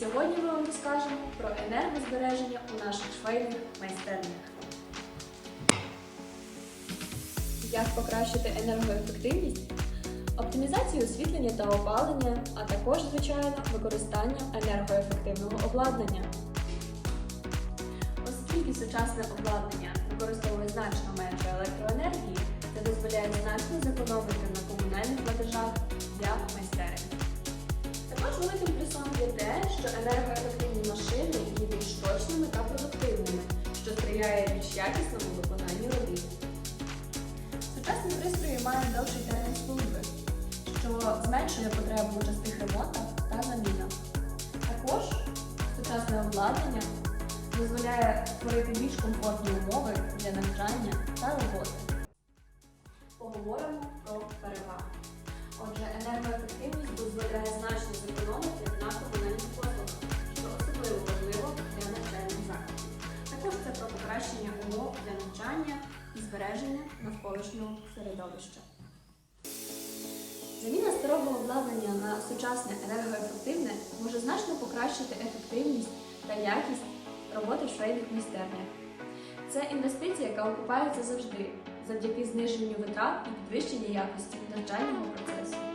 Сьогодні ми вам розкажемо про енергозбереження у наших швейних майстернях. Як покращити енергоефективність? Оптимізацію освітлення та опалення, а також, звичайно, використання енергоефективного обладнання. Оскільки сучасне обладнання використовує значно менше електроенергії, це дозволяє значно зекономити великим плюсом є те, що енергоефективні машини є більш точними та продуктивними, що сприяє більш якісному виконанню робіт. Сучасні пристрої мають довший термін служби, що зменшує потребу у частих ремонтах та замінах. Також сучасне обладнання дозволяє створити більш комфортні умови для навчання та роботи. Поговоримо про переваги. Отже, енергоефективність покращення умов для навчання і збереження навколишнього середовища. Заміна старого обладнання на сучасне енергоефективне може значно покращити ефективність та якість роботи в швейних майстернях. Це інвестиція, яка окупається завжди завдяки зниженню витрат і підвищенню якості навчального процесу.